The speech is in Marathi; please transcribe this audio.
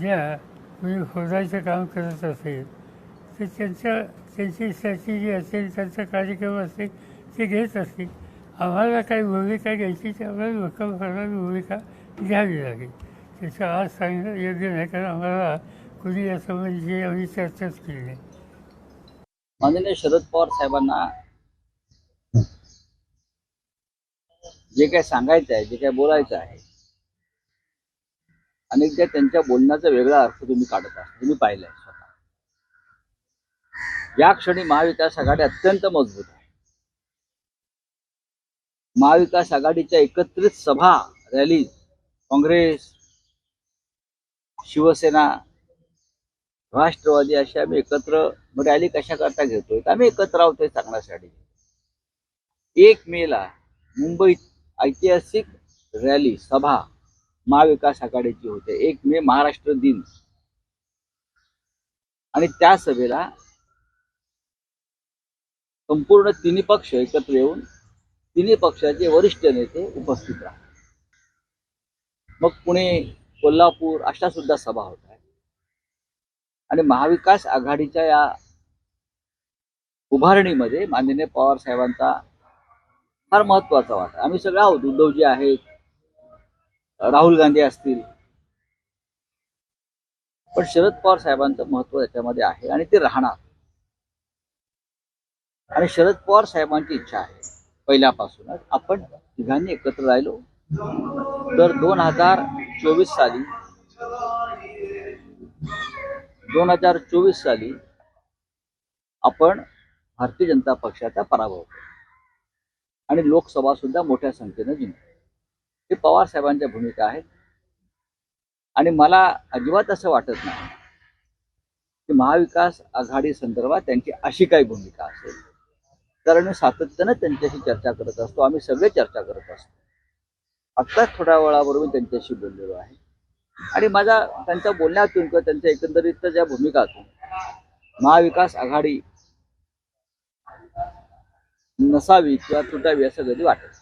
उद्या मी खोदायचं काम करत असेल तर त्यांच्या त्यांची त्याची जी असेल त्यांचा कार्यक्रम असेल ते घेत असतील. आम्हाला काही भूमिका घ्यायची तर आम्हाला भक्कम करणारी भूमिका घ्यावी लागेल. त्याचं आज सांगणं योग्य नाही कारण आम्हाला कुणी यासंबंधी आम्ही चर्चाच केली नाही. माननीय शरद पवार साहेबांना जे काय सांगायचं आहे जे काय बोलायचं आहे अनेकदा त्यांच्या बोलण्याचा वेगळा अर्थ तुम्ही काढत आहात. तुम्ही पाहिलंय स्वतः. या क्षणी महाविकास आघाडी अत्यंत मजबूत आहे. महाविकास आघाडीच्या एकत्रित सभा रॅली काँग्रेस शिवसेना राष्ट्रवादी अशी आम्ही एकत्र रॅली कशा करता घेतोय? आम्ही एकत्र आहोत हे सांगण्यासाठी एक मेला मुंबईत ऐतिहासिक रॅली सभा महाविकास आघाडीची होते. एक मे महाराष्ट्र दिन. आणि त्या सभेला संपूर्ण तिन्ही पक्ष एकत्र येऊन तिन्ही पक्षाचे वरिष्ठ नेते उपस्थित राहतात. मग पुणे कोल्हापूर अशा सुद्धा सभा होत आहेत. आणि महाविकास आघाडीच्या या उभारणीमध्ये माननीय पवार साहेबांचा फार महत्त्वाचा वाटा. आम्ही सगळे आहोत. उद्धवजी आहेत राहुल गांधी असतील. पण शरद पवार साहेबांचं महत्त्व याच्यामध्ये आहे आणि ते राहणार. आणि शरद पवार साहेबांची इच्छा आहे. पहिल्यापासूनच आपण तिघांनी एकत्र राहिलो. तर दोन हजार चोवीस साली दोन हजार चोवीस साली आपण भारतीय जनता पक्षाचा पराभव आणि लोकसभा सुद्धा मोठ्या संख्येनं जिंकली. हे पवार साहेबांच्या भूमिका आहेत. आणि मला अजिबात असं वाटत नाही की महाविकास आघाडी संदर्भात त्यांची अशी काही भूमिका असेल. कारण मी सातत्यानं त्यांच्याशी चर्चा करत असतो. आम्ही सगळे चर्चा करत असतो. आत्ताच थोड्या वेळापूर्वी त्यांच्याशी बोललेलो आहे. आणि माझा त्यांच्या बोलण्यातून किंवा त्यांच्या एकंदरीत ज्या भूमिकातून महाविकास आघाडी नसावी किंवा तुटावी असं कधी वाटत